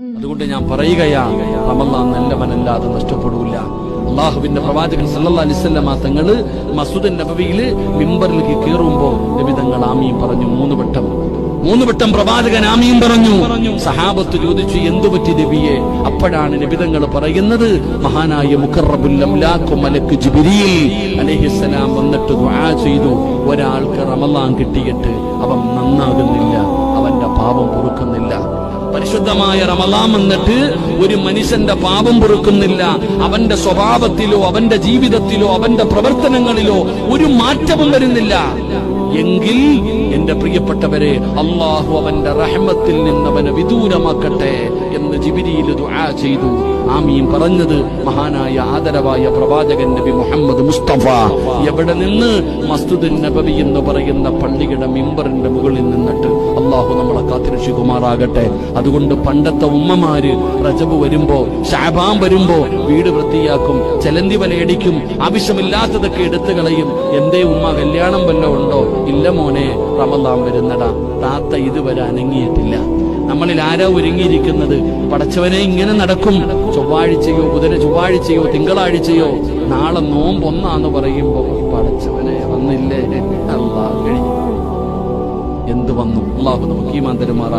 അതുകൊണ്ട് ഞാൻ പറയുകയാ റമല്ലാൻ നല്ലവനല്ലാതെ നഷ്ടപ്പെടൂല. അള്ളാഹുവിന്റെ പ്രവാചകൻ സല്ലല്ലാഹി അലൈഹി വസല്ലമ തങ്ങൾ മസൂദ് നബവിയിൽ മിമ്പറിലേക്ക് കയറുമ്പോ നബി തങ്ങൾ ആമീൻ പറഞ്ഞു മൂന്ന് വട്ടം. മൂന്ന് വട്ടം പ്രവാചകൻ ആമീൻ പറഞ്ഞു. സഹാബത്ത് ചോദിച്ചു എന്തു പറ്റി നബിയെ? അപ്പോഴാണ് നബിതങ്ങൾ പറയുന്നത് മഹാനായ മലക്ക് ജിബ്രീൽ അലൈഹിസ്സലാം വന്നിട്ട് ദുആ ചെയ്തു. ഒരാൾക്ക് റമലാൻ കിട്ടിയിട്ട് അവൻ നന്നാകുന്നില്ല അവന്റെ പാപം പൊറുക്കുന്നില്ല. പരിശുദ്ധമായ റമലാം എന്നിട്ട് ഒരു മനുഷ്യന്റെ പാപം പൊറുക്കുന്നില്ല. അവന്റെ സ്വഭാവത്തിലോ അവന്റെ ജീവിതത്തിലോ അവന്റെ പ്രവർത്തനങ്ങളിലോ ഒരു മാറ്റവും വരുന്നില്ല. എങ്കിൽ എന്റെ പ്രിയപ്പെട്ടവരെ അള്ളാഹു അവന്റെ റഹ്മത്തിൽ നിന്ന് അവനെ വിദൂരമാക്കട്ടെ എന്ന് ജിബിരിയിൽ ദുആ ചെയ്തു. ആമീൻ പറഞ്ഞത് മഹാനായ ആദരവായ പ്രവാചകൻ നബി മുഹമ്മദ് മുസ്തഫ. എവിടെ നിന്ന് മസ്തുദ് നബവി എന്ന് പറയുന്ന പള്ളിയുടെ മിമ്പറിന്റെ മുകളിൽ നിന്നിട്ട് അള്ളാഹു നമ്മളെ കാത്തിരക്ഷിക്കുമാറാകട്ടെ. അതുകൊണ്ട് പണ്ടത്തെ ഉമ്മമാര് റജബ് വരുമ്പോ ശാബാം വരുമ്പോ വീട് വൃത്തിയാക്കും ചെലന്തി വലയടിക്കും ആവശ്യമില്ലാത്തതൊക്കെ എടുത്തു കളയും. എന്തേ ഉമ്മ കല്യാണം വല്ലോ ഉണ്ടോ? ഇല്ല മോനെ റമലാൻ വരുന്നടാ. താത്ത ഇതുവരെ അനങ്ങിയിട്ടില്ല. നമ്മളിൽ ആരാ ഒരുങ്ങിയിരിക്കുന്നത്? പടച്ചവനെ ഇങ്ങനെ നടക്കും. ചൊവ്വാഴ്ചയോ ബുധന ചൊവ്വാഴ്ചയോ തിങ്കളാഴ്ചയോ നാളെ നോമ്പൊന്നാന്ന് പറയുമ്പോ പടച്ചവനെ വന്നു. അള്ളാഹു നമുക്ക് ഈ മാന്തരമാറാ